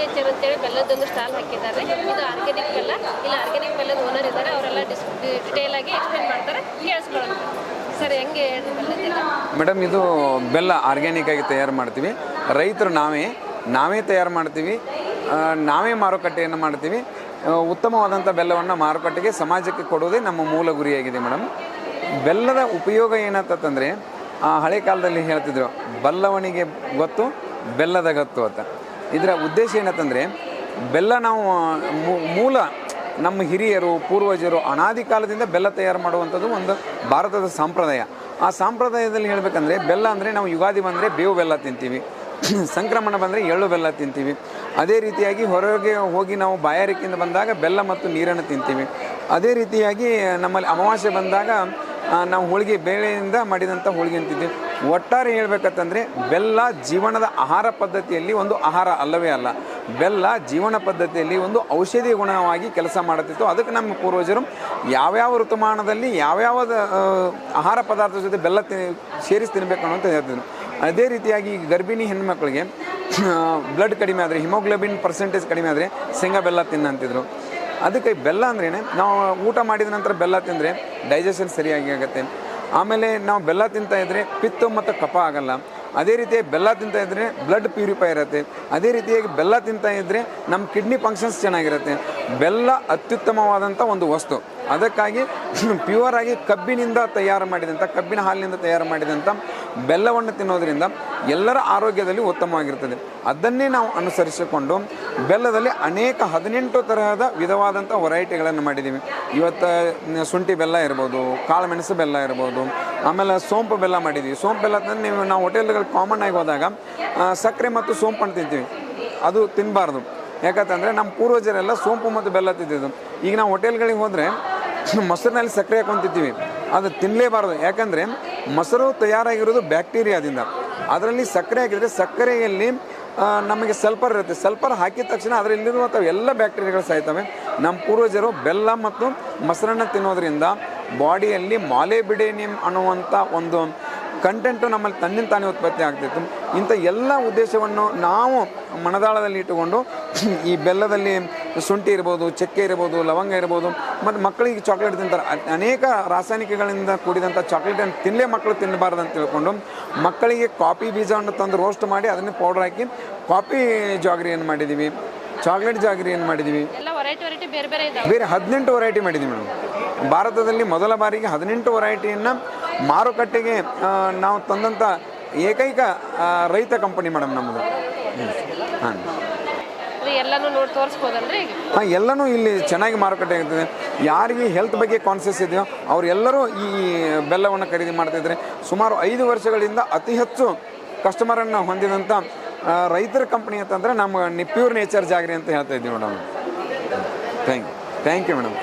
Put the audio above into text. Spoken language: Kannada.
ನೇಚರ್ ಅಂತೇಳಿ ಬೆಲ್ಲದೊಂದು ಸ್ಟಾಲ್ ಹಾಕಿದ್ದಾರೆ. ಇದು ಆರ್ಗ್ಯಾನಿಕ್ ಬೆಲ್ಲ. ಇಲ್ಲ ಆರ್ಗ್ಯಾನಿಕ್ ಬೆಲ್ಲದ ಓನರ್ ಇದ್ದಾರೆ. ಅವರೆಲ್ಲ ಡಿಟೇಲ್ ಆಗಿ ಎಕ್ಸ್ಪ್ಲೈನ್ ಮಾಡ್ತಾರೆ. ಕೇಳಿಸ್ಕೊಳ್ಳೋಣ. ಸರ್ ಹೆಂಗೆ ಮೇಡಮ್ ಇದು ಬೆಲ್ಲ ಆರ್ಗ್ಯಾನಿಕ್ ಆಗಿ ತಯಾರು ಮಾಡ್ತೀವಿ. ರೈತರು ನಾವೇ ನಾವೇ ತಯಾರು ಮಾಡ್ತೀವಿ. ನಾವೇ ಮಾರುಕಟ್ಟೆಯನ್ನು ಮಾಡ್ತೀವಿ. ಆ, ಉತ್ತಮವಾದಂಥ ಬೆಲ್ಲವನ್ನು ಮಾರುಕಟ್ಟೆಗೆ ಸಮಾಜಕ್ಕೆ ಕೊಡುವುದೇ ನಮ್ಮ ಮೂಲ ಗುರಿಯಾಗಿದೆ ಮೇಡಮ್. ಬೆಲ್ಲದ ಉಪಯೋಗ ಏನಂತಂದರೆ ಹಳೆ ಕಾಲದಲ್ಲಿ ಹೇಳ್ತಿದ್ರು ಬಲ್ಲವನಿಗೆ ಗೊತ್ತು ಬೆಲ್ಲದ ಗತ್ತು ಅಂತ. ಇದರ ಉದ್ದೇಶ ಏನಂತಂದರೆ, ಬೆಲ್ಲ ನಾವು ಮೂಲ ನಮ್ಮ ಹಿರಿಯರು, ಪೂರ್ವಜರು ಅನಾದಿ ಕಾಲದಿಂದ ಬೆಲ್ಲ ತಯಾರು ಮಾಡುವಂಥದ್ದು ಒಂದು ಭಾರತದ ಸಂಪ್ರದಾಯ. ಆ ಸಂಪ್ರದಾಯದಲ್ಲಿ ಹೇಳಬೇಕಂದ್ರೆ, ಬೆಲ್ಲ ಅಂದರೆ ನಾವು ಯುಗಾದಿ ಬಂದರೆ ಬೇವು ಬೆಲ್ಲ ತಿಂತೀವಿ, ಸಂಕ್ರಮಣ ಬಂದರೆ ಎಳ್ಳು ಬೆಲ್ಲ ತಿಂತೀವಿ. ಅದೇ ರೀತಿಯಾಗಿ ಹೊರಗೆ ಹೋಗಿ ನಾವು ಬಾಯಾರಿಕೆಯಿಂದ ಬಂದಾಗ ಬೆಲ್ಲ ಮತ್ತು ನೀರನ್ನು ತಿಂತೀವಿ. ಅದೇ ರೀತಿಯಾಗಿ ನಮ್ಮಲ್ಲಿ ಅಮಾವಾಸ್ಯೆ ಬಂದಾಗ ನಾವು ಹೋಳಿಗೆ ಬೇಳೆಯಿಂದ ಮಾಡಿದಂಥ ಹೋಳಿಗೆ ಅಂತಿದ್ದೀವಿ ಒಟ್ಟಾರೆ ಹೇಳಬೇಕಂತಂದರೆ ಬೆಲ್ಲ ಜೀವನದ ಆಹಾರ ಪದ್ಧತಿಯಲ್ಲಿ ಒಂದು ಆಹಾರ ಅಲ್ಲವೇ ಅಲ್ಲ. ಬೆಲ್ಲ ಜೀವನ ಪದ್ಧತಿಯಲ್ಲಿ ಒಂದು ಔಷಧಿ ಗುಣವಾಗಿ ಕೆಲಸ ಮಾಡುತ್ತಿತ್ತು. ಅದಕ್ಕೆ ನಮ್ಮ ಪೂರ್ವಜರು ಯಾವ್ಯಾವ ಋತುಮಾನದಲ್ಲಿ ಯಾವ್ಯಾವ ಆಹಾರ ಪದಾರ್ಥದ ಜೊತೆ ಬೆಲ್ಲ ತಿ, ಸೇರಿಸಿ ತಿನ್ನಬೇಕು ಅನ್ನೋ ಅಂತ ಹೇಳ್ತಿದ್ರು. ಅದೇ ರೀತಿಯಾಗಿ ಗರ್ಭಿಣಿ ಹೆಣ್ಮಕ್ಳಿಗೆ ಬ್ಲಡ್ ಕಡಿಮೆ ಆದರೆ ಹಿಮೋಗ್ಲೋಬಿನ್ ಪರ್ಸೆಂಟೇಜ್ ಕಡಿಮೆ ಆದರೆ ಶೇಂಗಾ ಬೆಲ್ಲ ತಿನ್ನಂತಿದ್ರು ಅದಕ್ಕೆ ಬೆಲ್ಲ ಅಂದ್ರೇ ನಾವು ಊಟ ಮಾಡಿದ ನಂತರ ಬೆಲ್ಲ ತಿಂದರೆ ಡೈಜೆಷನ್ ಸರಿಯಾಗಿ ಆಗುತ್ತೆ. ಆಮೇಲೆ ನಾವು ಬೆಲ್ಲ ತಿಂತಾ ಇದ್ರೆ ಪಿತ್ತು ಮತ್ತು ಕಫ ಆಗಲ್ಲ. ಅದೇ ರೀತಿ ಬೆಲ್ಲ ತಿಂತಾ ಇದ್ರೆ ಬ್ಲಡ್ ಪ್ಯೂರಿಫೈ ಇರುತ್ತೆ. ಅದೇ ರೀತಿಯಾಗಿ ಬೆಲ್ಲ ತಿಂತಾ ಇದ್ರೆ ನಮ್ಮ ಕಿಡ್ನಿ ಫಂಕ್ಷನ್ಸ್ ಚೆನ್ನಾಗಿರುತ್ತೆ. ಬೆಲ್ಲ ಅತ್ಯುತ್ತಮವಾದಂಥ ಒಂದು ವಸ್ತು. ಅದಕ್ಕಾಗಿ ಪ್ಯೂರ್ ಆಗಿ ಕಬ್ಬಿನಿಂದ ತಯಾರು ಮಾಡಿದಂಥ, ಕಬ್ಬಿನ ಹಾಲಿನಿಂದ ತಯಾರು ಮಾಡಿದಂಥ ಬೆಲ್ಲವನ್ನು ತಿನ್ನೋದ್ರಿಂದ ಎಲ್ಲರ ಆರೋಗ್ಯದಲ್ಲಿ ಉತ್ತಮವಾಗಿರ್ತದೆ. ಅದನ್ನೇ ನಾವು ಅನುಸರಿಸಿಕೊಂಡು ಬೆಲ್ಲದಲ್ಲಿ ಅನೇಕ ಹದಿನೆಂಟು ತರಹದ ವಿಧವಾದಂಥ ವೆರೈಟಿಗಳನ್ನು ಮಾಡಿದ್ದೀವಿ. ಇವತ್ತು ಶುಂಠಿ ಬೆಲ್ಲ ಇರ್ಬೋದು ಕಾಳು ಮೆಣಸು ಬೆಲ್ಲ ಇರ್ಬೋದು, ಆಮೇಲೆ ಸೋಂಪು ಬೆಲ್ಲ ಮಾಡಿದ್ದೀವಿ. ಸೋಂಪು ಬೆಲ್ಲ ತಂದು ನೀವು, ನಾವು ಹೋಟೆಲ್ಗಳು ಕಾಮನ್ ಆಗಿ ಹೋದಾಗ ಸಕ್ಕರೆ ಮತ್ತು ಸೋಂಪನ್ನು ತಿಂತೀವಿ. ಅದು ತಿನ್ನಬಾರ್ದು ಯಾಕಂತಂದರೆ ನಮ್ಮ ಪೂರ್ವಜರೆಲ್ಲ ಸೋಂಪು ಮತ್ತು ಬೆಲ್ಲ ತಿಂತಿದ್ದು ಈಗ ನಾವು ಹೋಟೆಲ್ಗಳಿಗೆ ಹೋದರೆ, ಮೊಸರಿನಲ್ಲಿ ಸಕ್ಕರೆ ಹಾಕೊಂಡು ತಿಂತೀವಿ. ಅದು ತಿನ್ನಲೇಬಾರ್ದು ಯಾಕಂದರೆ ಮೊಸರು ತಯಾರಾಗಿರೋದು ಬ್ಯಾಕ್ಟೀರಿಯಾದಿಂದ. ಅದರಲ್ಲಿ ಸಕ್ಕರೆ ಹಾಕಿದರೆ ಸಕ್ಕರೆಯಲ್ಲಿ ನಮಗೆ ಸಲ್ಪರ್ ಇರುತ್ತೆ. ಸಲ್ಫರ್ ಹಾಕಿದ ತಕ್ಷಣ ಅದರಲ್ಲಿರುವಂಥ ಎಲ್ಲ ಬ್ಯಾಕ್ಟೀರಿಯಾಗಳು ಸಾಯ್ತವೆ. ನಮ್ಮ ಪೂರ್ವಜರು ಬೆಲ್ಲ ಮತ್ತು ಮೊಸರನ್ನು ತಿನ್ನೋದ್ರಿಂದ ಬಾಡಿಯಲ್ಲಿ ಮಾಲೆಬಿಡೇನಿಯಂ ಅನ್ನುವಂಥ ಒಂದು ಕಂಟೆಂಟು ನಮ್ಮಲ್ಲಿ ತನ್ನಿಂದ ತಾನೇ ಉತ್ಪತ್ತಿ ಆಗ್ತಿತ್ತು. ಇಂಥ ಎಲ್ಲ ಉದ್ದೇಶವನ್ನು ನಾವು ಮನದಾಳದಲ್ಲಿ ಇಟ್ಟುಕೊಂಡು ಈ ಬೆಲ್ಲದಲ್ಲಿ ಶುಂಠಿ ಇರ್ಬೋದು ಚಕ್ಕೆ ಇರ್ಬೋದು ಲವಂಗ ಇರ್ಬೋದು ಮತ್ತು ಮಕ್ಕಳಿಗೆ ಚಾಕ್ಲೇಟ್ ತಿಂತಾರೆ. ಅನೇಕ ರಾಸಾಯನಿಕಗಳಿಂದ ಕೂಡಿದಂಥ ಚಾಕ್ಲೇಟನ್ನು ತಿನ್ನಲೇ ಮಕ್ಕಳು ತಿನ್ನಬಾರ್ದು ಅಂತ ತಿಳ್ಕೊಂಡು ಮಕ್ಕಳಿಗೆ ಕಾಫಿ ಬೀಜವನ್ನು ತಂದು ರೋಸ್ಟ್ ಮಾಡಿ ಅದನ್ನು ಪೌಡರ್ ಹಾಕಿ ಕಾಫಿ ಜಾಗರಿಯನ್ನು ಮಾಡಿದ್ದೀವಿ ಚಾಕ್ಲೇಟ್ ಜಾಗರಿಯನ್ನು ಮಾಡಿದ್ದೀವಿ ಬೇರೆ ಹದಿನೆಂಟು ವೆರೈಟಿ ಮಾಡಿದ್ದೀವಿ ಮೇಡಮ್ ಭಾರತದಲ್ಲಿ ಮೊದಲ ಬಾರಿಗೆ ಹದಿನೆಂಟು ವೆರೈಟಿಯನ್ನು ಮಾರುಕಟ್ಟೆಗೆ ನಾವು ತಂದಂಥ ಏಕೈಕ ರೈತ ಕಂಪನಿ ಮೇಡಮ್ ನಮ್ಮದು ಹಾಂ. ಎಲ್ಲನೂ ಇಲ್ಲಿ ಚೆನ್ನಾಗಿ ಮಾರುಕಟ್ಟೆ ಆಗ್ತದೆ. ಯಾರಿಗೆ ಹೆಲ್ತ್ ಬಗ್ಗೆ ಕಾನ್ಸಿಯಸ್ ಇದೆಯೋ, ಅವರೆಲ್ಲರೂ ಈ ಬೆಲ್ಲವನ್ನು ಖರೀದಿ ಮಾಡ್ತಿದ್ದಾರೆ ಸುಮಾರು ಐದು ವರ್ಷಗಳಿಂದ ಅತಿ ಹೆಚ್ಚು ಕಸ್ಟಮರನ್ನು ಹೊಂದಿದಂತ ರೈತರ ಕಂಪನಿ ಅಂತಂದ್ರೆ ನಮ್ಮ ಪ್ಯೂರ್ ನೇಚರ್ ಜಾಗರಿ ಅಂತ ಹೇಳ್ತಾ ಇದ್ದೀವಿ madam thank you thank you madam